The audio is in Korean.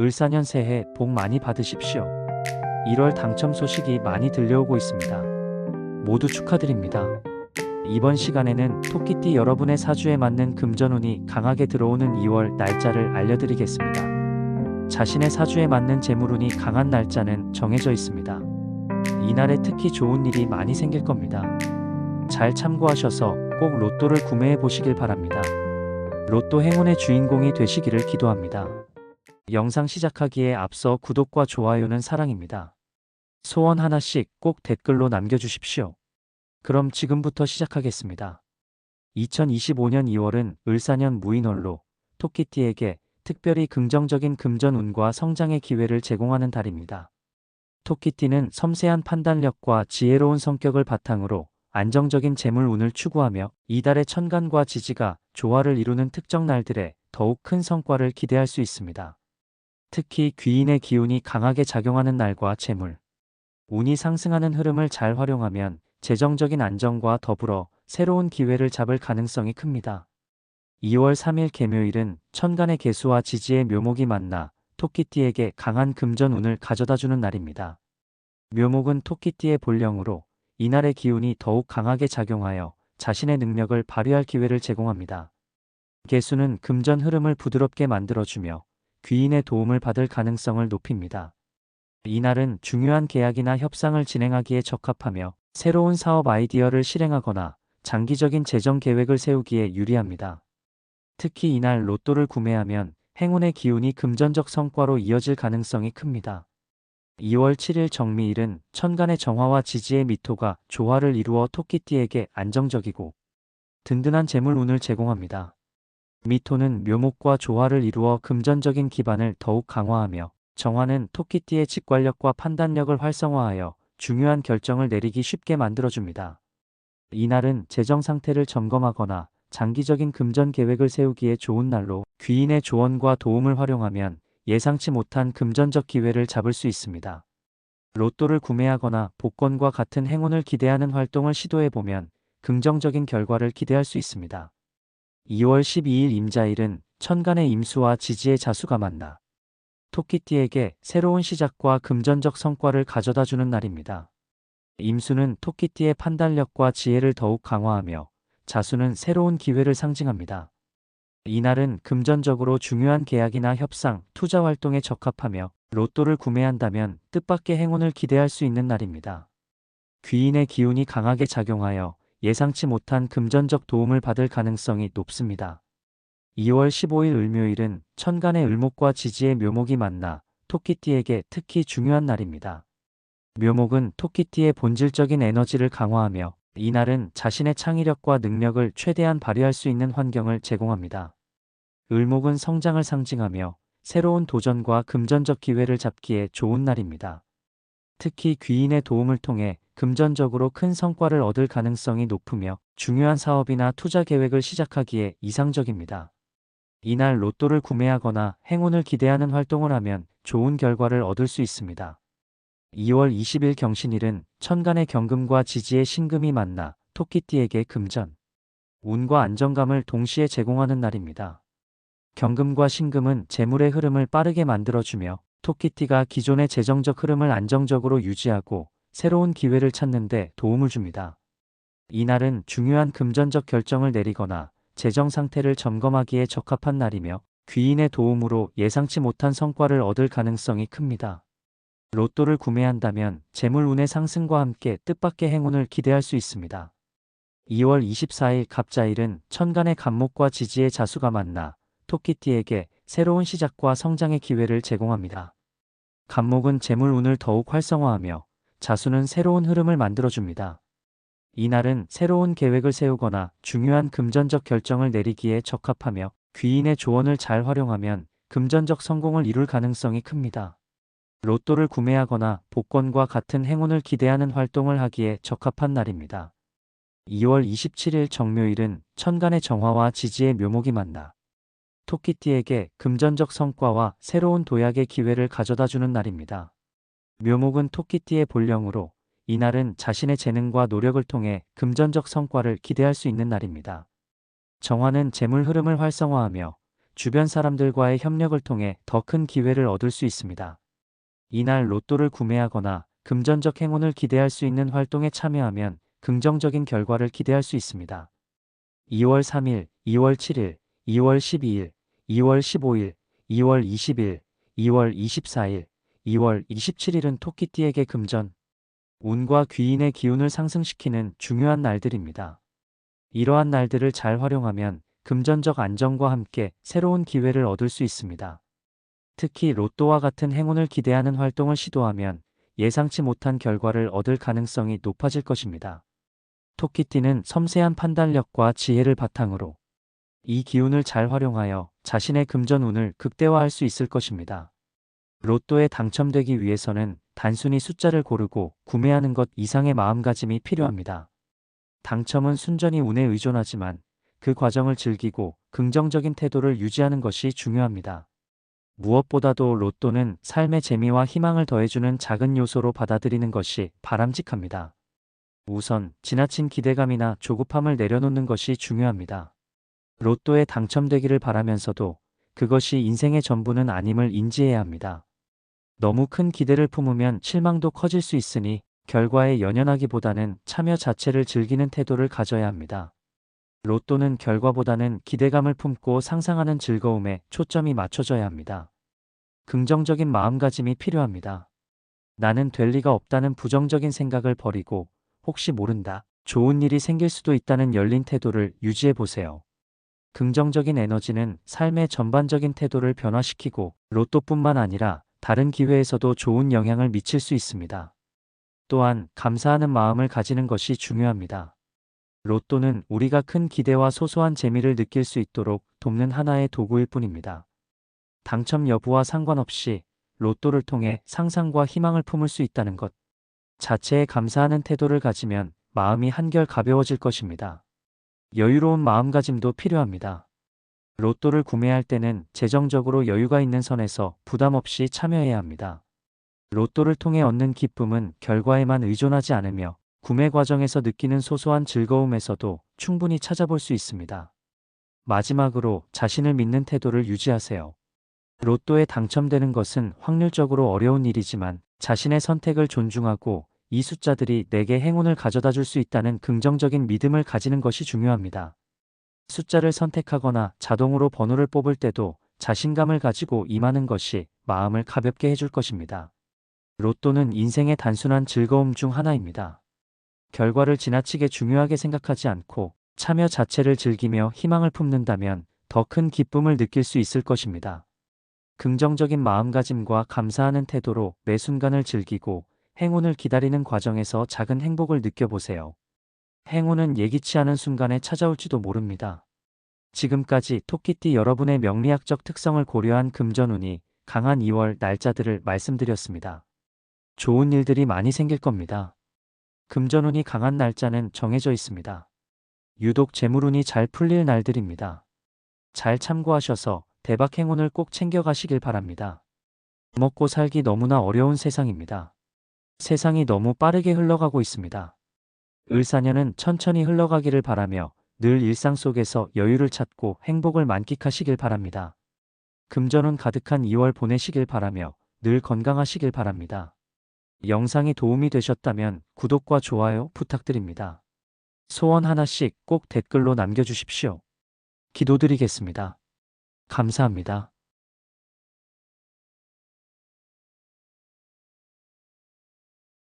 을사년 새해 복 많이 받으십시오. 1월 당첨 소식이 많이 들려오고 있습니다. 모두 축하드립니다. 이번 시간에는 토끼띠 여러분의 사주에 맞는 금전운이 강하게 들어오는 2월 날짜를 알려드리겠습니다. 자신의 사주에 맞는 재물운이 강한 날짜는 정해져 있습니다. 이날에 특히 좋은 일이 많이 생길 겁니다. 잘 참고하셔서 꼭 로또를 구매해 보시길 바랍니다. 로또 행운의 주인공이 되시기를 기도합니다. 영상 시작하기에 앞서 구독과 좋아요는 사랑입니다. 소원 하나씩 꼭 댓글로 남겨주십시오. 그럼 지금부터 시작하겠습니다. 2025년 2월은 을사년 무인월로 토끼띠에게 특별히 긍정적인 금전운과 성장의 기회를 제공하는 달입니다. 토끼띠는 섬세한 판단력과 지혜로운 성격을 바탕으로 안정적인 재물운을 추구하며 이달의 천간과 지지가 조화를 이루는 특정 날들에 더욱 큰 성과를 기대할 수 있습니다. 특히 귀인의 기운이 강하게 작용하는 날과 재물, 운이 상승하는 흐름을 잘 활용하면 재정적인 안정과 더불어 새로운 기회를 잡을 가능성이 큽니다. 2월 3일 개묘일은 천간의 개수와 지지의 묘목이 만나 토끼띠에게 강한 금전운을 가져다주는 날입니다. 묘목은 토끼띠의 본령으로 이날의 기운이 더욱 강하게 작용하여 자신의 능력을 발휘할 기회를 제공합니다. 개수는 금전 흐름을 부드럽게 만들어주며 귀인의 도움을 받을 가능성을 높입니다. 이날은 중요한 계약이나 협상을 진행하기에 적합하며 새로운 사업 아이디어를 실행하거나 장기적인 재정 계획을 세우기에 유리합니다. 특히 이날 로또를 구매하면 행운의 기운이 금전적 성과로 이어질 가능성이 큽니다. 2월 7일 정미일은 천간의 정화와 지지의 미토가 조화를 이루어 토끼띠에게 안정적이고 든든한 재물운을 제공합니다. 미토는 묘목과 조화를 이루어 금전적인 기반을 더욱 강화하며 정화는 토끼띠의 직관력과 판단력을 활성화하여 중요한 결정을 내리기 쉽게 만들어줍니다. 이날은 재정 상태를 점검하거나 장기적인 금전 계획을 세우기에 좋은 날로 귀인의 조언과 도움을 활용하면 예상치 못한 금전적 기회를 잡을 수 있습니다. 로또를 구매하거나 복권과 같은 행운을 기대하는 활동을 시도해보면 긍정적인 결과를 기대할 수 있습니다. 2월 12일 임자일은 천간의 임수와 지지의 자수가 만나 토끼띠에게 새로운 시작과 금전적 성과를 가져다 주는 날입니다. 임수는 토끼띠의 판단력과 지혜를 더욱 강화하며 자수는 새로운 기회를 상징합니다. 이날은 금전적으로 중요한 계약이나 협상, 투자 활동에 적합하며 로또를 구매한다면 뜻밖의 행운을 기대할 수 있는 날입니다. 귀인의 기운이 강하게 작용하여 예상치 못한 금전적 도움을 받을 가능성이 높습니다. 2월 15일 을묘일은 천간의 을목과 지지의 묘목이 만나 토끼띠에게 특히 중요한 날입니다. 묘목은 토끼띠의 본질적인 에너지를 강화하며 이날은 자신의 창의력과 능력을 최대한 발휘할 수 있는 환경을 제공합니다. 을목은 성장을 상징하며 새로운 도전과 금전적 기회를 잡기에 좋은 날입니다. 특히 귀인의 도움을 통해 금전적으로 큰 성과를 얻을 가능성이 높으며 중요한 사업이나 투자 계획을 시작하기에 이상적입니다. 이날 로또를 구매하거나 행운을 기대하는 활동을 하면 좋은 결과를 얻을 수 있습니다. 2월 20일 경신일은 천간의 경금과 지지의 신금이 만나 토끼띠에게 금전, 운과 안정감을 동시에 제공하는 날입니다. 경금과 신금은 재물의 흐름을 빠르게 만들어주며 토끼띠가 기존의 재정적 흐름을 안정적으로 유지하고 새로운 기회를 찾는 데 도움을 줍니다. 이날은 중요한 금전적 결정을 내리거나 재정 상태를 점검하기에 적합한 날이며 귀인의 도움으로 예상치 못한 성과를 얻을 가능성이 큽니다. 로또를 구매한다면 재물 운의 상승과 함께 뜻밖의 행운을 기대할 수 있습니다. 2월 24일 갑자일은 천간의 간목과 지지의 자수가 만나 토끼띠에게 새로운 시작과 성장의 기회를 제공합니다. 간목은 재물 운을 더욱 활성화하며 자수는 새로운 흐름을 만들어줍니다. 이날은 새로운 계획을 세우거나 중요한 금전적 결정을 내리기에 적합하며 귀인의 조언을 잘 활용하면 금전적 성공을 이룰 가능성이 큽니다. 로또를 구매하거나 복권과 같은 행운을 기대하는 활동을 하기에 적합한 날입니다. 2월 27일 정묘일은 천간의 정화와 지지의 묘목이 만나 토끼띠에게 금전적 성과와 새로운 도약의 기회를 가져다 주는 날입니다. 묘목은 토끼띠의 본령으로 이날은 자신의 재능과 노력을 통해 금전적 성과를 기대할 수 있는 날입니다. 정화는 재물 흐름을 활성화하며 주변 사람들과의 협력을 통해 더 큰 기회를 얻을 수 있습니다. 이날 로또를 구매하거나 금전적 행운을 기대할 수 있는 활동에 참여하면 긍정적인 결과를 기대할 수 있습니다. 2월 3일, 2월 7일, 2월 12일, 2월 15일, 2월 20일, 2월 24일, 2월 27일은 토끼띠에게 금전, 운과 귀인의 기운을 상승시키는 중요한 날들입니다. 이러한 날들을 잘 활용하면 금전적 안정과 함께 새로운 기회를 얻을 수 있습니다. 특히 로또와 같은 행운을 기대하는 활동을 시도하면 예상치 못한 결과를 얻을 가능성이 높아질 것입니다. 토끼띠는 섬세한 판단력과 지혜를 바탕으로 이 기운을 잘 활용하여 자신의 금전 운을 극대화할 수 있을 것입니다. 로또에 당첨되기 위해서는 단순히 숫자를 고르고 구매하는 것 이상의 마음가짐이 필요합니다. 당첨은 순전히 운에 의존하지만 그 과정을 즐기고 긍정적인 태도를 유지하는 것이 중요합니다. 무엇보다도 로또는 삶의 재미와 희망을 더해주는 작은 요소로 받아들이는 것이 바람직합니다. 우선 지나친 기대감이나 조급함을 내려놓는 것이 중요합니다. 로또에 당첨되기를 바라면서도 그것이 인생의 전부는 아님을 인지해야 합니다. 너무 큰 기대를 품으면 실망도 커질 수 있으니 결과에 연연하기보다는 참여 자체를 즐기는 태도를 가져야 합니다. 로또는 결과보다는 기대감을 품고 상상하는 즐거움에 초점이 맞춰져야 합니다. 긍정적인 마음가짐이 필요합니다. 나는 될 리가 없다는 부정적인 생각을 버리고 혹시 모른다. 좋은 일이 생길 수도 있다는 열린 태도를 유지해 보세요. 긍정적인 에너지는 삶의 전반적인 태도를 변화시키고 로또뿐만 아니라 다른 기회에서도 좋은 영향을 미칠 수 있습니다. 또한 감사하는 마음을 가지는 것이 중요합니다. 로또는 우리가 큰 기대와 소소한 재미를 느낄 수 있도록 돕는 하나의 도구일 뿐입니다. 당첨 여부와 상관없이 로또를 통해 상상과 희망을 품을 수 있다는 것 자체에 감사하는 태도를 가지면 마음이 한결 가벼워질 것입니다. 여유로운 마음가짐도 필요합니다. 로또를 구매할 때는 재정적으로 여유가 있는 선에서 부담 없이 참여해야 합니다. 로또를 통해 얻는 기쁨은 결과에만 의존하지 않으며 구매 과정에서 느끼는 소소한 즐거움에서도 충분히 찾아볼 수 있습니다. 마지막으로 자신을 믿는 태도를 유지하세요. 로또에 당첨되는 것은 확률적으로 어려운 일이지만 자신의 선택을 존중하고 이 숫자들이 내게 행운을 가져다 줄 수 있다는 긍정적인 믿음을 가지는 것이 중요합니다. 숫자를 선택하거나 자동으로 번호를 뽑을 때도 자신감을 가지고 임하는 것이 마음을 가볍게 해줄 것입니다. 로또는 인생의 단순한 즐거움 중 하나입니다. 결과를 지나치게 중요하게 생각하지 않고 참여 자체를 즐기며 희망을 품는다면 더 큰 기쁨을 느낄 수 있을 것입니다. 긍정적인 마음가짐과 감사하는 태도로 매 순간을 즐기고 행운을 기다리는 과정에서 작은 행복을 느껴보세요. 행운은 예기치 않은 순간에 찾아올지도 모릅니다. 지금까지 토끼띠 여러분의 명리학적 특성을 고려한 금전운이 강한 2월 날짜들을 말씀드렸습니다. 좋은 일들이 많이 생길 겁니다. 금전운이 강한 날짜는 정해져 있습니다. 유독 재물운이 잘 풀릴 날들입니다. 잘 참고하셔서 대박 행운을 꼭 챙겨가시길 바랍니다. 먹고 살기 너무나 어려운 세상입니다. 세상이 너무 빠르게 흘러가고 있습니다. 을사년은 천천히 흘러가기를 바라며 늘 일상 속에서 여유를 찾고 행복을 만끽하시길 바랍니다. 금전운 가득한 2월 보내시길 바라며 늘 건강하시길 바랍니다. 영상이 도움이 되셨다면 구독과 좋아요 부탁드립니다. 소원 하나씩 꼭 댓글로 남겨주십시오. 기도드리겠습니다. 감사합니다.